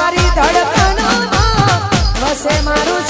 મારી ધડકનમાં વસે મારું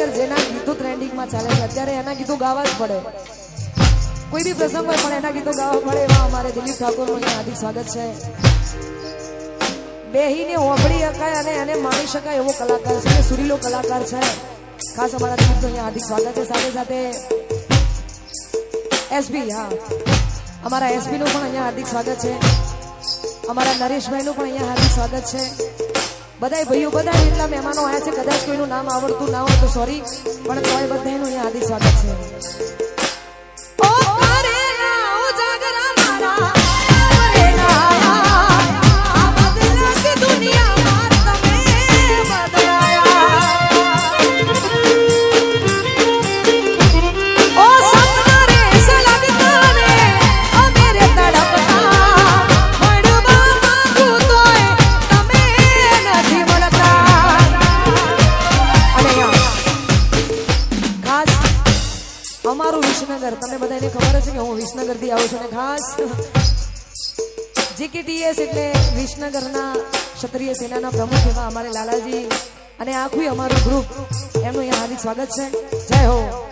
સિસ્ટમમાં ચાલે છે. અત્યારે એના ગીતો ગાવા જ પડે. કોઈ બી પ્રસંગ હોય પણ એના ગીતો ગાવા પડે એવા અમારે દિલીપ ઠાકોરનું હાર્દિક સ્વાગત છે. બેહીને ઓગળી શકાય અને એને માણી શકાય એવો કલાકાર છે અને સુરીલો કલાકાર છે. ખાસ અમારા દિલીપનું અહીંયા હાર્દિક સ્વાગત છે. સાથે સાથે એસબી હા. અમારા એસબી નું પણ અહીંયા હાર્દિક સ્વાગત છે. અમારા નરેશભાઈનું પણ અહીંયા હાર્દિક સ્વાગત છે. બધાય ભાઈઓ બધા એટલા મહેમાનો આવ્યા છે, કદાચ કોઈનું નામ આવડતું ના હોય તો સોરી પણ તોય બધાનું અહીંયા આદિ સ્વાગત છે. જીકેટીએસ એટલે વિસનગરના ક્ષત્રિય સેનાના પ્રમુખ એવા અમારે લાલાજી અને આખું અમારું ગ્રુપ એમનું અહીંયા હાર્દિક સ્વાગત છે. જય હો.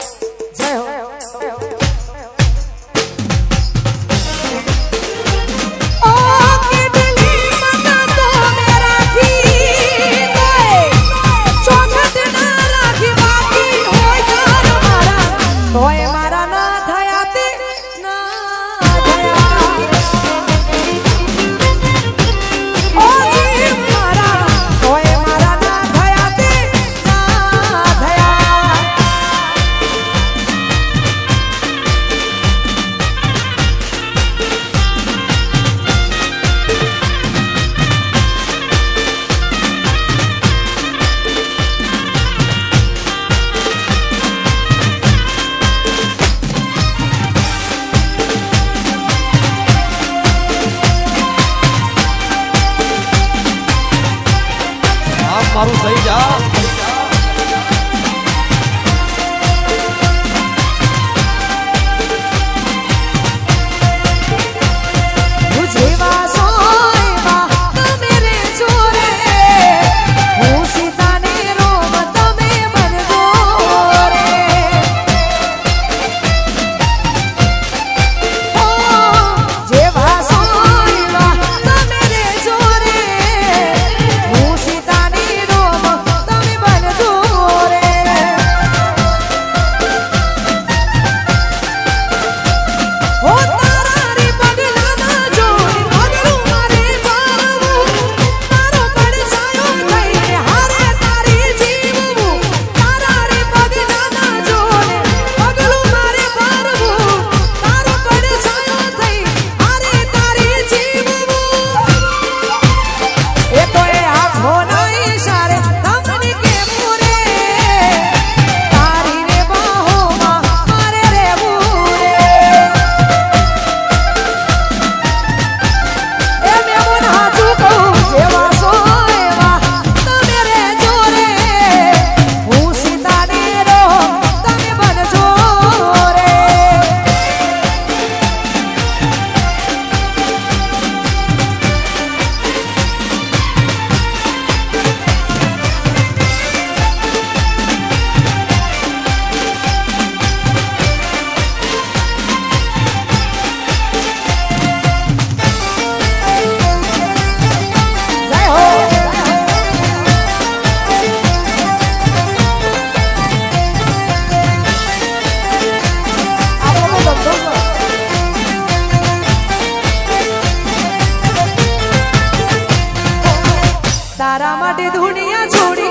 তারা মাটি দুনিয়া ছড়ি